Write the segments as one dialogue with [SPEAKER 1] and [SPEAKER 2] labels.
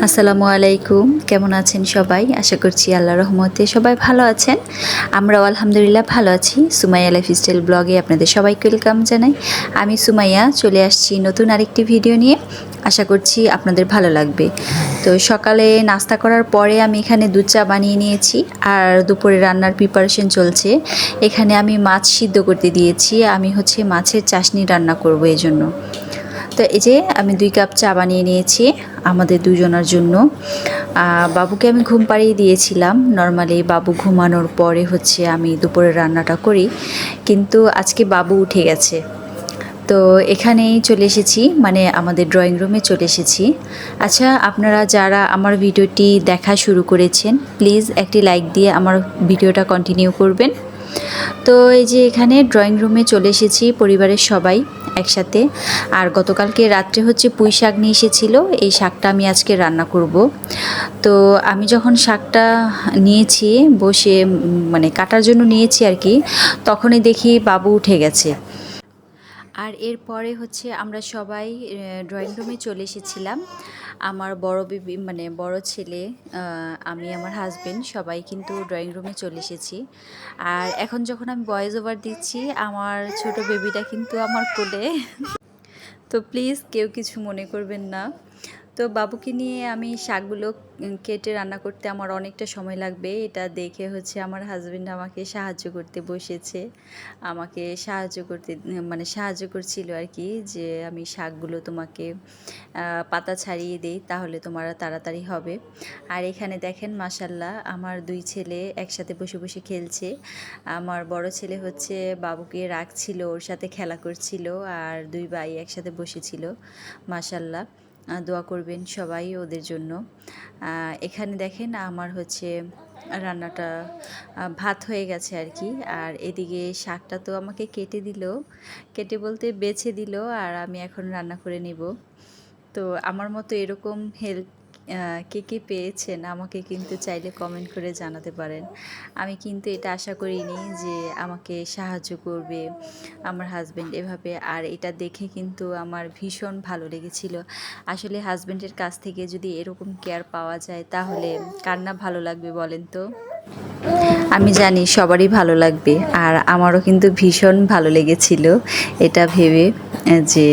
[SPEAKER 1] আসসালামু আলাইকুম। কেমন আছেন সবাই? আশা করছি আল্লাহ রহমতে সবাই ভালো আছেন। আমরাও আলহামদুলিল্লাহ ভালো আছি। সুমাইয়া লাইফস্টাইল ব্লগে আপনাদের সবাইকে ওয়েলকাম জানাই। আমি সুমাইয়া চলে আসছি নতুন আরেকটি ভিডিও নিয়ে। আশা করছি আপনাদের ভালো লাগবে। তো সকালে নাস্তা করার পরে আমি এখানে দুধ চা বানিয়ে নিয়েছি আর দুপুরে রান্নার প্রিপারেশন চলছে। এখানে আমি মাছ সিদ্ধ করতে দিয়েছি। আমি হচ্ছে মাছের চাশনি রান্না করব এই জন্য তো এই যে আমি দুই কাপ চা বানিয়ে নিয়েছি আমাদের দুজনের জন্য। বাবুকে আমি ঘুম পাড়িয়ে দিয়েছিলাম। নর্মালি বাবু ঘুমানোর পরে হচ্ছে আমি দুপুরে রান্নাটা করি। কিন্তু আজকে বাবু উঠে গেছে। তো এখানেই চলে এসেছি মানে আমাদের ড্রয়িং রুমে চলে এসেছি। আচ্ছা আপনারা যারা আমার ভিডিওটি দেখা শুরু করেছেন প্লিজ একটি লাইক দিয়ে আমার ভিডিওটা কন্টিনিউ করবেন। তো এই যে এখানে ড্রয়িং রুমে চলে এসেছি পরিবারের সবাই একসাথে। আর গতকালকে রাত্রে হচ্ছে পুঁই শাক নিয়ে এসেছিল, এই শাকটা আমি আজকে রান্না করব। তো আমি যখন শাকটা নিয়েছি, বসে মানে কাটার জন্য নিয়েছি আর কি, তখনই দেখি বাবু উঠে গেছে। আর এরপরে হচ্ছে আমরা সবাই ড্রয়িং রুমে চলে এসেছিলাম। আমার বড় বিবি মানে বড় ছেলে আমি আমার হাজবেন্ড সবাই কিন্তু ড্রয়িং রুমে চলে এসেছি। আর এখন যখন আমি বয়েজ ওভার দিচ্ছি, আমার ছোট বেবিটা কিন্তু আমার কোলে। তো প্লিজ কেউ কিছু মনে করবেন না। তো বাবুকে নিয়ে আমি শাকগুলো কেটে রান্না করতে আমার অনেকটা সময় লাগবে। এটা দেখে হচ্ছে আমার হাজব্যান্ড আমাকে সাহায্য করতে বসেছে। আমাকে সাহায্য করতে মানে সাহায্য করছিল আর কি যে আমি শাকগুলো তোমাকে পাতা ছাড়িয়ে দেই তাহলে তোমার তাড়াতাড়ি হবে। আর এখানে দেখেন মাসাল্লাহ আমার দুই ছেলে একসাথে বসে বসে খেলছে। আমার বড় ছেলে হচ্ছে বাবুকে রাখছিল, ওর সাথে খেলা করছিল আর দুই ভাই একসাথে বসেছিল। মাসাল্লাহ দোয়া করবেন সবাই ওদের জন্য। এখানে দেখেন আমার হচ্ছে রান্নাটা ভাত হয়ে গেছে আর কি। আর এদিকে শাকটা তো আমাকে কেটে দিল। কেটে বলতে বেছে দিল আর আমি এখন রান্না করে নিব। তো আমার মতো এরকম হেল্প কে কে পেয়েছেন আমাকে কিন্তু চাইলে কমেন্ট করে জানাতে পারেন। আমি কিন্তু এটা আশা করিনি যে আমাকে সাহায্য করবে আমার হাজব্যান্ড এভাবে। আর এটা দেখে কিন্তু আমার ভীষণ ভালো লেগেছিল। আসলে হাজব্যান্ডের কাছ থেকে যদি এরকম কেয়ার পাওয়া যায় তাহলে কার না ভালো লাগবে বলেন তো? আমি জানি সবারই ভালো লাগবে, আর আমারও কিন্তু ভীষণ ভালো লেগেছিল এটা ভেবে যে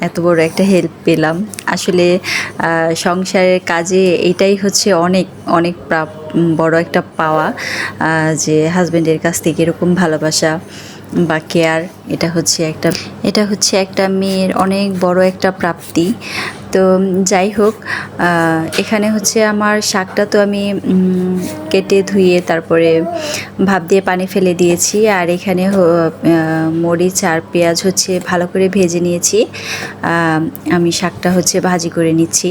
[SPEAKER 1] এত বড় একটা হেল্প পেলাম। আসলে সংসারের কাজে এটাই হচ্ছে অনেক অনেক প্রাপ- বড় একটা পাওয়া যে হাজব্যান্ডের কাছ থেকে এরকম ভালোবাসা বা কেয়ার এটা হচ্ছে একটা, এটা হচ্ছে একটা মেয়ের অনেক বড় একটা প্রাপ্তি। তো যাই হোক এখানে হচ্ছে আমার শাকটা তো আমি কেটে ধুয়ে তারপরে ভাপ দিয়ে পানি ফেলে দিয়েছি। আর এখানে মরিচ আর পেঁয়াজ হচ্ছে ভালো করে ভেজে নিয়েছি। আমি শাকটা হচ্ছে ভাজি করে নিচ্ছি।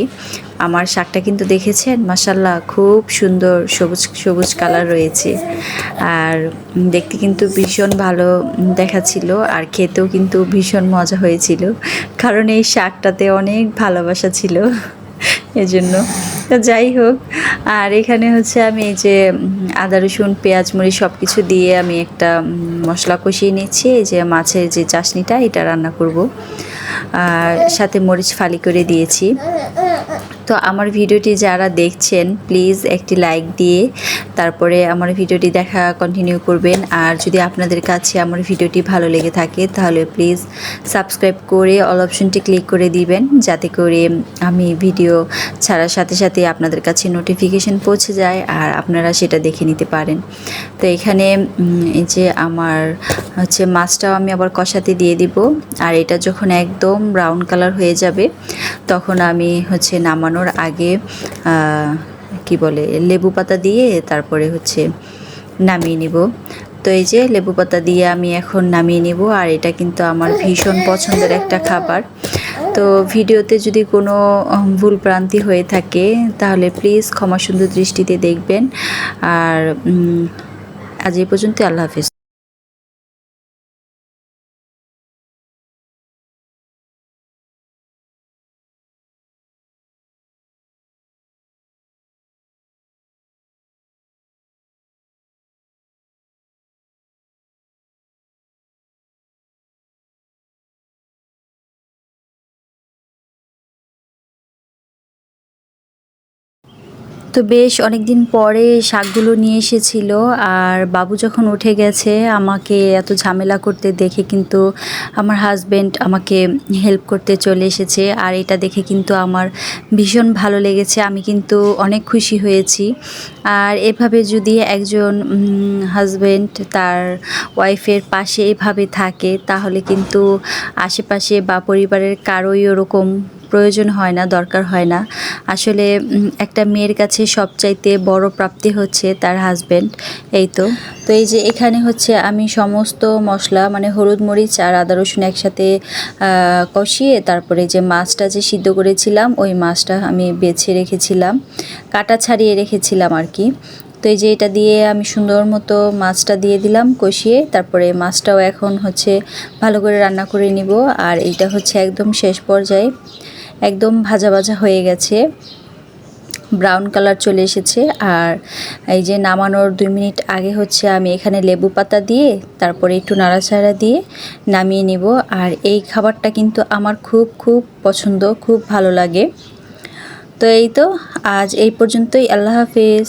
[SPEAKER 1] আমার শাকটা কিন্তু দেখেছেন? মাসাল্লাহ খুব সুন্দর সবুজ সবুজ কালার রয়েছে। আর দেখতে কিন্তু ভীষণ ভালো দেখাচ্ছিল আর খেতেও কিন্তু ভীষণ মজা হয়েছিল। কারণ এই শাকটাতে অনেক ভালোবাসা ছিল। এজন্য যাই হোক, আর এখানে হচ্ছে আমি এই যে আদা, রসুন, পেঁয়াজ, মরিচ সব কিছু দিয়ে আমি একটা মশলা কষিয়ে নিচ্ছি। এই যে মাছের যে চাশনিটা, এটা রান্না করব। আর সাথে মরিচ ফালি করে দিয়েছি। তো আমার ভিডিওটি যারা দেখছেন, প্লিজ একটি লাইক দিয়ে তারপরে আমার ভিডিওটি দেখা কন্টিনিউ করবেন। আর যদি আপনাদের কাছে আমার ভিডিওটি ভালো লেগে থাকে, তাহলে প্লিজ সাবস্ক্রাইব করে অল অপশনটি ক্লিক করে দিবেন, যাতে করে আমি ভিডিও ছাড়ার সাথে সাথে আপনাদের কাছে নোটিফিকেশন পৌঁছে যায় আর আপনারা সেটা দেখে নিতে পারেন। তো এখানে এই যে আমার হচ্ছে মাছটাও আমি আবার কষাতে দিয়ে দিব। আর এটা যখন একদম ব্রাউন কালার হয়ে যাবে, তখন আমি হচ্ছে নামানোর আগে কি বলে, লেবু পাতা দিয়ে তারপরে হচ্ছে নামিয়ে নিব। তো এই যে লেবু পাতা দিয়ে আমি এখন নামিয়ে নিব, আর এটা কিন্তু আমার ভীষণ পছন্দের একটা খাবার। তো ভিডিওতে যদি কোনো ভুল ভ্রান্তি হয়ে থাকে, তাহলে প্লিজ ক্ষমা সুন্দর দৃষ্টিতে দেখবেন। আর আজ এই পর্যন্ত আল্লাহ হাফিজ। তো বেশ অনেক দিন পরে শাকগুলো নিয়ে এসেছিল আর বাবু যখন উঠে গেছে আমাকে এত ঝামেলা করতে দেখে কিন্তু আমার হাজব্যান্ড আমাকে হেল্প করতে চলে এসেছে আর এটা দেখে কিন্তু আমার ভীষণ ভালো লেগেছে। আমি কিন্তু অনেক খুশি হয়েছি। আর এভাবে যদি একজন হাজব্যান্ড তার ওয়াইফের পাশে এভাবে থাকে তাহলে কিন্তু আশেপাশে বা পরিবারের কারোই ওরকম প্রয়োজন হয় না, দরকার হয় না। আসলে একটা মেয়ের কাছে সবচাইতে বড় প্রাপ্তি হচ্ছে তার হাজব্যান্ড এই তো। তো এই যে এখানে হচ্ছে আমি সমস্ত মশলা মানে হলুদ মরিচ আর আদা রসুন একসাথে কষিয়ে তারপরে যে মাছটা যে সিদ্ধ করেছিলাম, ওই মাছটা আমি বেছে রেখেছিলাম, কাটা ছাড়িয়ে রেখেছিলাম আর কি। তো এই যে এটা দিয়ে আমি সুন্দর মতো মাছটা দিয়ে দিলাম, কষিয়ে, তারপরে মাছটাও এখন হচ্ছে ভালো করে রান্না করে নিব। আর এইটা হচ্ছে একদম শেষ পর্যায়ে। একদম ভাজা ভাজা হয়ে গেছে। ব্রাউন কালার চলে এসেছে। আর এই যে নামানোর দুই মিনিট আগে হচ্ছে আমি এখানে লেবু পাতা দিয়ে, তারপরে একটু নাড়াচাড়া দিয়ে নামিয়ে নিব। আর এই খাবারটা কিন্তু আমার খুব খুব পছন্দ, খুব ভালো লাগে। তো এই তো, আজ এই পর্যন্তই। আল্লাহ হাফিজ।